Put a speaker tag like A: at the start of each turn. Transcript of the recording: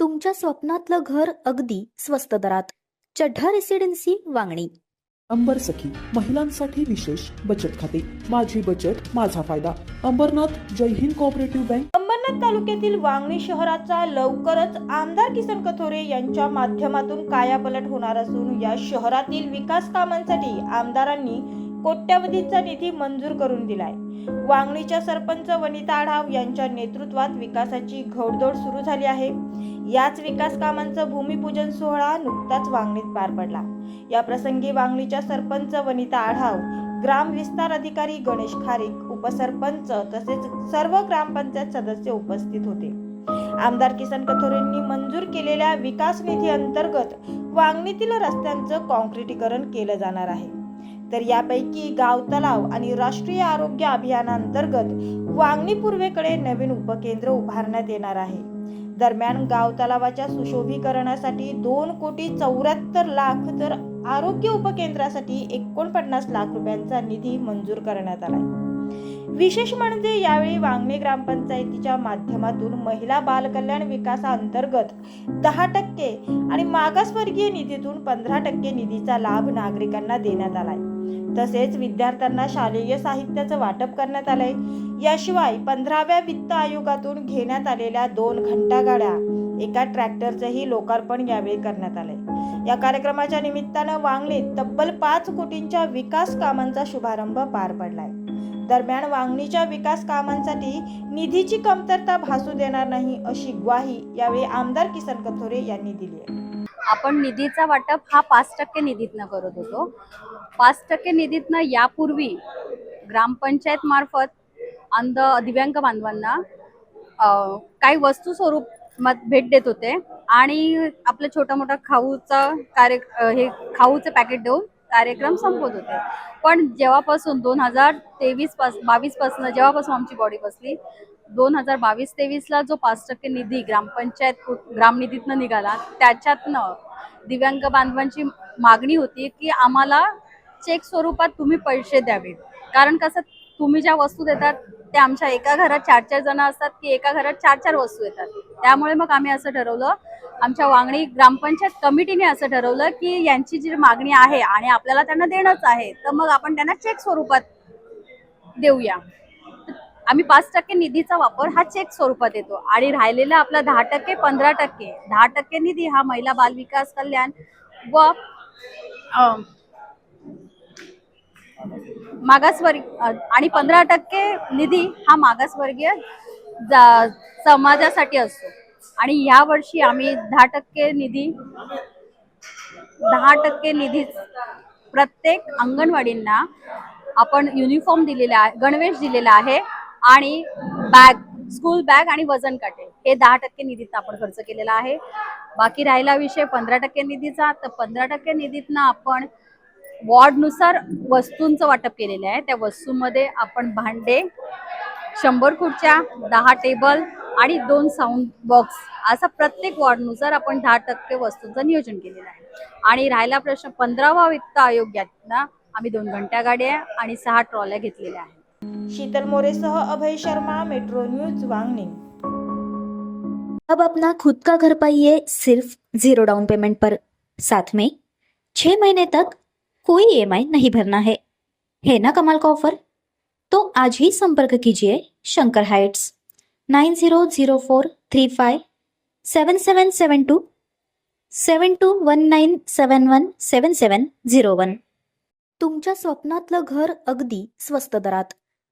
A: तुमच्या स्वप्नातलं घर अगदी स्वस्त दरात. चढ्ढा रेसिडेन्सी वांगणी.
B: अंबर सखी महिलांसाठी विशेष बचत खाते. माझी बचत माझा फायदा. अंबरनाथ जय हिंद कोऑपरेटिव्ह बँक
C: अंबरनाथ तालुक्यातील वांगणी शहराचा लवकरच आमदार किसन कथोरे यांच्या माध्यमातून कायापलट होणार असून या शहरातील विकास कामांसाठी आमदारांनी कोट्यवधीचा निधी मंजूर करून दिलाय. वांगणीच्या सरपंच वनिता आढाव यांच्या नेतृत्वात विकासाची घोडदौड सुरू झाली आहे. याच विकास कामांचं भूमिपूजन सोहळा नुकताच वांगणीत पार पडला. या प्रसंगी वांगणीच्या सरपंच वनिता आढाव ग्राम विस्तार अधिकारी गणेश खारीक उपसरपंच तसेच सर्व ग्रामपंचायत सदस्य उपस्थित होते. आमदार किसन कथोरेंनी मंजूर केलेल्या विकास निधी अंतर्गत वांगणीतील रस्त्यांचं कॉन्क्रिटीकरण केलं जाणार आहे. तर यापैकी गाव तलाव आणि राष्ट्रीय आरोग्य अभियानांतर्गत वांगणी पूर्वेकडे नवीन उपकेंद्र उभारण्यात येणार आहे. दरम्यान गाव तलावाच्या सुशोभीकरणासाठी दोन कोटी चौऱ्याहत्तर लाख तर आरोग्य उपकेंद्रासाठी एकोणपन्नास लाख रुपयांचा निधी मंजूर करण्यात आला विशेष म्हणजे यावेळी वांगणे ग्रामपंचायतीच्या माध्यमातून महिला बालकल्याण विकासाअंतर्गत दहा टक्के आणि मागासवर्गीय निधीतून पंधरा टक्के निधीचा लाभ नागरिकांना देण्यात आलाय. तसेच विद्यार्थ्यांना शालेय साहित्याचं वाटप करण्यात आलंय. याशिवाय पंधराव्या वित्त आयोगातून घेण्यात आलेल्या दोन घंटागाड्या एका ट्रॅक्टरचंही लोकार्पण यावेळी करण्यात आलंय. या कार्यक्रमाच्या निमित्तानं वांगणीत तब्बल पाच कोटींच्या विकास कामांचा शुभारंभ पार पडलाय. दरम्यान वांगणीच्या विकास कामांसाठी निधीची कमतरता भासू देणार नाही अशी ग्वाही यावेळी आमदार किसन कथोरे यांनी दिली आहे.
D: आपण निधीचा वाटप हा पाच टक्के निधीतनं करत होतो. पाच टक्के निधीतनं यापूर्वी ग्रामपंचायत मार्फत अंध दिव्यांग बांधवांना काही वस्तू स्वरूप भेट देत होते आणि आपलं छोटा मोठा खाऊचा कार्य हे खाऊचे पॅकेट देऊन कार्यक्रम संपवत होते. पण जेव्हापासून दोन हजार तेवीस पास बावीसपासून जेव्हापासून आमची बॉडी बसली दोन हजार बावीस तेवीसला जो पाच टक्के निधी ग्रामपंचायत ग्रामनिधीतनं निघाला त्याच्यातनं दिव्यांग बांधवांची मागणी होती की आम्हाला चेक स्वरूपात तुम्ही पैसे द्यावे कारण कसं तुम्ही ज्या वस्तू देतात त्या आमच्या एका घरात चार चार जण असतात की एका घरात चार चार वस्तू येतात. त्यामुळे मग आम्ही असं ठरवलं आमच्या वांगणी ग्रामपंचायत कमिटीने असं ठरवलं की यांची जी मागणी आहे आणि आपल्याला त्यांना देणंच आहे तर मग आपण त्यांना चेक स्वरूपात देऊया. आम्ही पाच टक्के निधीचा वापर हा चेक स्वरूपात येतो आणि राहिलेला आपला दहा टक्के पंधरा टक्के. दहा टक्के निधी हा महिला बाल विकास कल्याण व मागासवर्ग आणि पंधरा टक्के निधी हा मागासवर्गीय समाजासाठी असतो. आणि या वर्षी आम्ही दहा टक्के निधी दहा टक्के निधी प्रत्येक अंगणवाडींना आपण युनिफॉर्म दिलेला आहे गणवेश दिलेला आहे. आणि बॅग स्कूल बॅग आणि वजन काटे. हे दहा टक्के निधीत आपण खर्च केलेला आहे. बाकी राहिला विषय पंधरा टक्के निधीचा. तर पंधरा टक्के निधीतनं आपण वॉर्डनुसार वस्तूंचं वाटप केलेलं आहे. त्या वस्तूंमध्ये आपण भांडे शंभर खुर्च्या दहा टेबल आणि दोन साऊंड बॉक्स असा प्रत्येक वॉर्डनुसार आपण दहा टक्के वस्तूंचं नियोजन केलेलं आहे. आणि राहिला प्रश्न पंधरावा वित्त आयोगातना आम्ही दोन घंटा गाड्या आणि सहा ट्रॉल्या घेतलेल्या आहेत.
C: शीतल मोरेसह अभय शर्मा मेट्रो न्यूज वांगणी.
A: अब अपना खुद का घर पाइए सिर्फ जीरो डाउन पेमेंट पर। साथ में छह महीने तक कोई ईएमआई नहीं भरना है। है ना कमाल का ऑफर तो आज ही संपर्क कीजिए Shankar heights. Nine zero zero four three five seven seven seven two seven two one nine seven one seven seven zero one. तुमच्या स्वप्नातलं घर अगदी स्वस्त दरात।